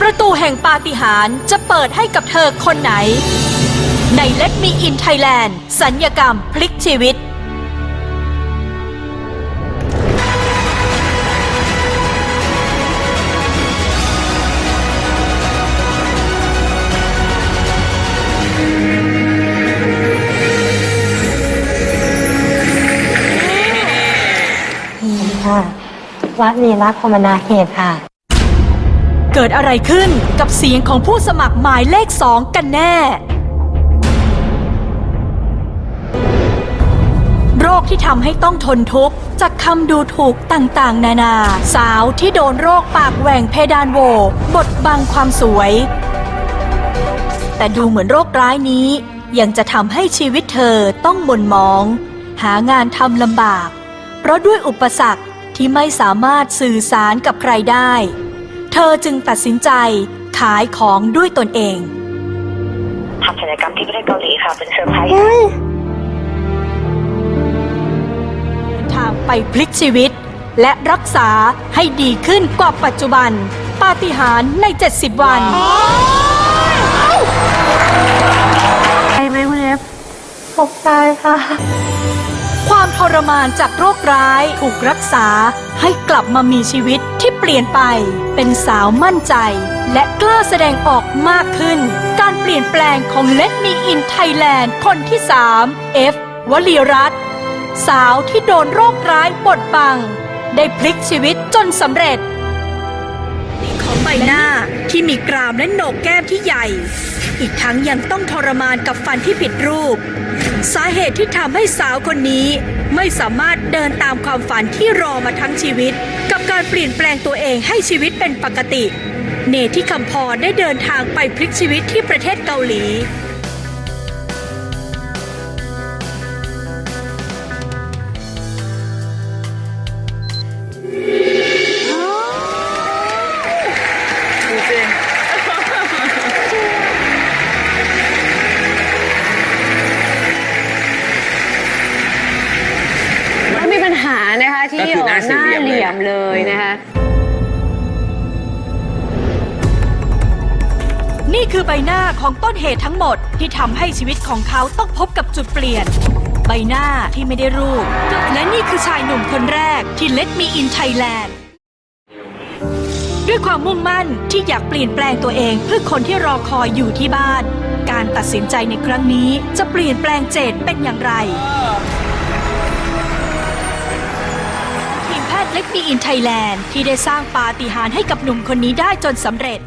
ประตูแห่งปาฏิหาริย์จะเปิดให้กับเธอคนไหน ใน Let Me In Thailand สัญญกรรมพลิกชีวิตค่ะวัดลีลาคมนาเขตค่ะ เกิดอะไรขึ้นกับเสียงของผู้สมัครหมายเลขสองกันแน่ โรคที่ทำให้ต้องทนทุกข์จากคำดูถูกต่างๆ นานา สาวที่โดนโรคปากแหว่งเพดานโหวบดบังความสวย แต่ดูเหมือนโรคร้ายนี้ ยังจะทำให้ชีวิตเธอต้องหม่นหมอง หางานทำลำบาก เพราะด้วยอุปสรรคที่ไม่สามารถสื่อสารกับใครได้ เธอจึงตัดสินใจขายของด้วยตนเอง ทำศัลยกรรมที่ประเทศเกาหลีค่ะ เป็นเซอร์ไพรส์ทางไปพลิกชีวิต และรักษาให้ดีขึ้นกว่าปัจจุบัน ปาฏิหาริย์ใน 70 วันใช่ไหมคุณเอฟตกใจค่ะ ความทรมานจากโรคร้ายถูกรักษาให้กลับมามีชีวิตที่เปลี่ยนไป เป็นสาวมั่นใจ และกล้าแสดงออกมากขึ้น การเปลี่ยนแปลงของ Let Me In Thailand คนที่3 F วลีรัตสาวที่โดนโรคร้ายบดบัง ได้พลิกชีวิตจนสำเร็จ ของใบหน้าที่มีกรามและโหนกแก้มที่ใหญ่ อีกทั้งยังต้องทรมานกับฟันที่ผิดรูป สาเหตุที่ทำให้สาวคนนี้ไม่สามารถเดินตามความฝันที่รอมาทั้งชีวิต กับการเปลี่ยนแปลงตัวเองให้ชีวิตเป็นปกติ เนที่คำพรได้เดินทางไปพลิกชีวิตที่ประเทศเกาหลี หานะคะที่ก็คือหน้าสี่หน้าเหลี่ยมเลยเหลี่ยมเลยนะคะ นี่คือใบหน้าของต้นเหตุทั้งหมดที่ทำให้ชีวิตของเขาต้องพบกับจุดเปลี่ยน ใบหน้าที่ไม่ได้รูป และนี่คือชายหนุ่มคนแรกที่ Let Me In Thailand ด้วยความมุ่งมั่นที่อยากเปลี่ยนแปลงตัวเองเพื่อคนที่รอคอยอยู่ที่บ้าน การตัดสินใจในครั้งนี้จะเปลี่ยนแปลงเจดเป็นอย่างไร มีอินไทย์ Let Me In Thailand ที่ได้สร้างปาฏิหาริย์ให้กับหนุ่มคนนี้ได้จนสำเร็จ